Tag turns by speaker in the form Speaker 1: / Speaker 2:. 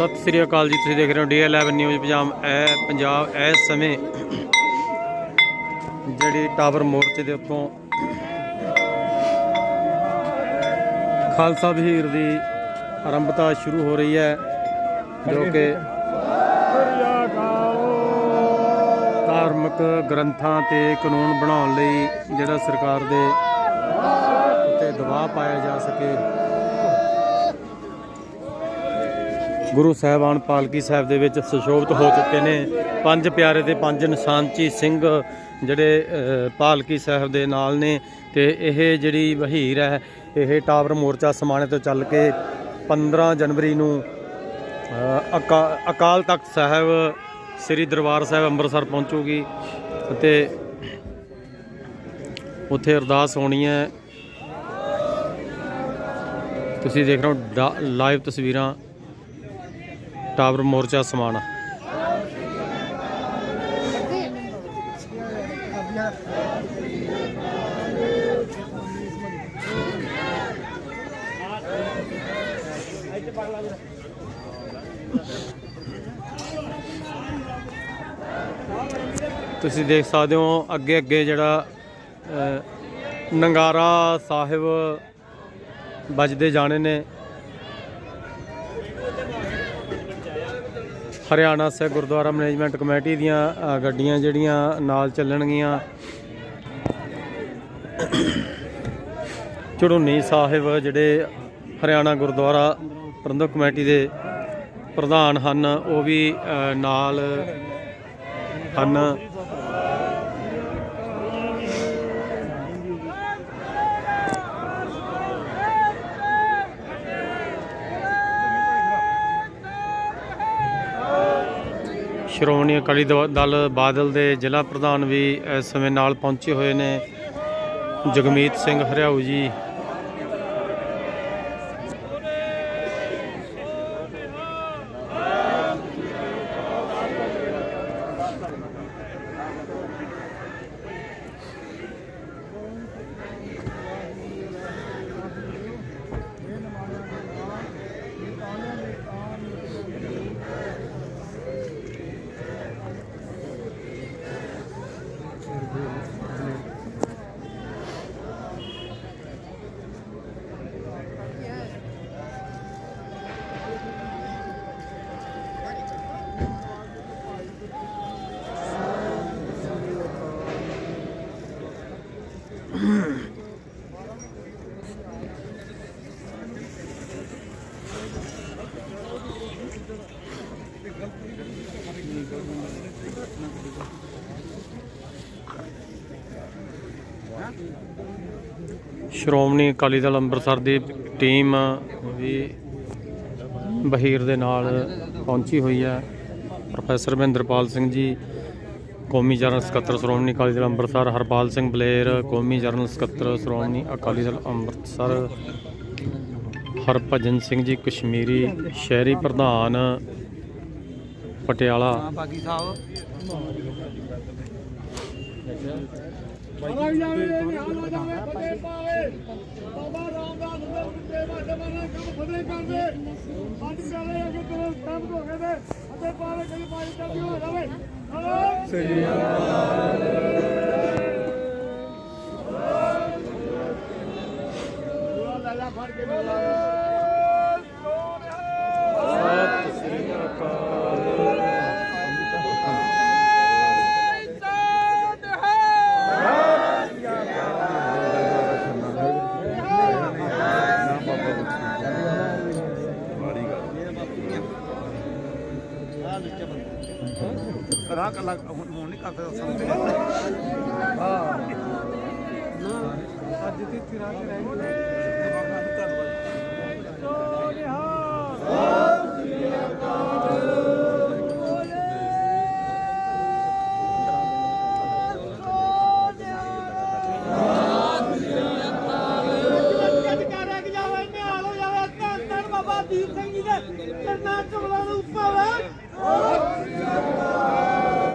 Speaker 1: ਸਤਿ ਸ੍ਰੀ ਅਕਾਲ ਜੀ, ਤੁਸੀਂ ਦੇਖ ਰਹੇ ਹੋ ਡੀ11 ਨਿਊਜ਼ ਪੰਜਾਬ। ਇਹ ਪੰਜਾਬ ਇਸ ਸਮੇਂ ਜਿਹੜੀ ਟਾਵਰ ਮੋਰਚੇ ਦੇ ਉੱਤੋਂ ਖਾਲਸਾ ਵਹੀਰ ਦੀ ਆਰੰਭਤਾ ਸ਼ੁਰੂ ਹੋ ਰਹੀ ਹੈ, ਜੋ ਕਿ ਧਾਰਮਿਕ ਗ੍ਰੰਥਾਂ ਤੇ ਕਾਨੂੰਨ ਬਣਾਉਣ ਲਈ ਜਿਹੜਾ ਸਰਕਾਰ ਦੇ ਉੱਤੇ ਦਬਾਅ ਪਾਇਆ ਜਾ ਸਕੇ। ਗੁਰੂ ਸਾਹਿਬਾਨ ਪਾਲਕੀ ਸਾਹਿਬ ਦੇ ਵਿੱਚ ਸੁਸ਼ੋਭਿਤ ਹੋ ਚੁੱਕੇ ਨੇ। ਪੰਜ ਪਿਆਰੇ ਤੇ ਪੰਜ ਨਿਸ਼ਾਨਚੀ ਸਿੰਘ ਜਿਹੜੇ ਪਾਲਕੀ ਸਾਹਿਬ ਦੇ ਨਾਲ ਨੇ ਤੇ ਇਹ ਜਿਹੜੀ ਵਹੀਰ ਹੈ, ਇਹ ਟਾਵਰ ਮੋਰਚਾ ਸਮਾਣੇ ਤੋਂ ਚੱਲ ਕੇ 15 ਜਨਵਰੀ ਨੂੰ ਅਕਾ- ਅਕਾਲ ਤਖਤ ਸਾਹਿਬ, ਸ੍ਰੀ ਦਰਬਾਰ ਸਾਹਿਬ ਅੰਮ੍ਰਿਤਸਰ ਪਹੁੰਚੂਗੀ ਅਤੇ ਉੱਥੇ ਅਰਦਾਸ ਹੋਣੀ ਹੈ। ਤੁਸੀਂ ਦੇਖ ਰਹੇ ਹੋ ਲਾਈਵ ਤਸਵੀਰਾਂ ਟਾਵਰ ਮੋਰਚਾ ਸਮਾਣਾ ਤੁਸੀਂ ਦੇਖ ਸਕਦੇ ਹੋ ਅੱਗੇ ਅੱਗੇ ਜਿਹੜਾ ਨੰਗਾਰਾ ਸਾਹਿਬ ਵੱਜਦੇ ਜਾਣੇ ਨੇ। ਹਰਿਆਣਾ ਸਿੱਖ ਗੁਰਦੁਆਰਾ ਮੈਨੇਜਮੈਂਟ ਕਮੇਟੀ ਦੀਆਂ ਗੱਡੀਆਂ ਜਿਹੜੀਆਂ ਨਾਲ ਚੱਲਣਗੀਆਂ। ਚੜੂਨੀ ਸਾਹਿਬ ਜਿਹੜੇ ਹਰਿਆਣਾ ਗੁਰਦੁਆਰਾ ਪ੍ਰਬੰਧਕ ਕਮੇਟੀ ਦੇ ਪ੍ਰਧਾਨ ਹਨ, ਉਹ ਵੀ ਨਾਲ ਹਨ। ਸ਼੍ਰੋਮਣੀ ਅਕਾਲੀ ਦਲ ਬਾਦਲ ਦੇ ਜ਼ਿਲ੍ਹਾ ਪ੍ਰਧਾਨ ਵੀ ਇਸ ਸਮੇਂ ਨਾਲ ਪਹੁੰਚੇ ਹੋਏ ਨੇ। ਜਗਮੀਤ ਸਿੰਘ ਹਰਿਆਊ ਜੀ ਸ਼੍ਰੋਮਣੀ ਅਕਾਲੀ ਦਲ ਅੰਮ੍ਰਿਤਸਰ ਦੀ ਟੀਮ ਵੀ ਬਹੀਰ ਦੇ ਨਾਲ ਪਹੁੰਚੀ ਹੋਈ ਹੈ। ਪ੍ਰੋਫੈਸਰ ਮਹਿੰਦਰਪਾਲ ਸਿੰਘ ਜੀ, ਕੌਮੀ ਜਨਰਲ ਸਕੱਤਰ ਸ਼੍ਰੋਮਣੀ ਅਕਾਲੀ ਦਲ ਅੰਮ੍ਰਿਤਸਰ, ਹਰਪਾਲ ਸਿੰਘ ਬਲੇਰ, ਕੌਮੀ ਜਨਰਲ ਸਕੱਤਰ ਸ਼੍ਰੋਮਣੀ ਅਕਾਲੀ ਦਲ ਅੰਮ੍ਰਿਤਸਰ, ਹਰਭਜਨ ਸਿੰਘ ਜੀ, ਕਸ਼ਮੀਰੀ ਸ਼ਹਿਰੀ ਪ੍ਰਧਾਨ ਪਟਿਆਲਾ।
Speaker 2: ਆਲਾ ਜਾਵੇ ਨਿਹਾਲ ਜਾਵੇ ਫਤਿਹ ਪਾਵੇ। ਬਾਬਾ ਰਾਮਦਾਸ ਦੇ ਉੱਤੇ ਵਾਦੇ ਵਾਲੇ ਕੰਮ ਫਤਿਹ ਕਰਦੇ। ਅੱਜ ਚੱਲੇ ਅਗੇ ਤੋਂ ਸਭ ਹੋ ਗਏ ਨੇ ਫਤਿਹ ਪਾਵੇ ਕਈ ਪਾਈ ਚੱਲਦੀ ਹੋ ਜਾਵੇ। ਸ੍ਰੀ ਅਕਾਲ।
Speaker 3: ਕਰਾਂ ਕੱਲਾ ਹੁਣ ਹੁਣ ਨਹੀਂ ਕਰ ਸਕਦਾ ਸਮਝਦੇ
Speaker 2: ਅੱਜ ਦੀ ਤਿਰਾ ਤੇ ਰਹਿ ਬਾਬਾ ਦੀਪ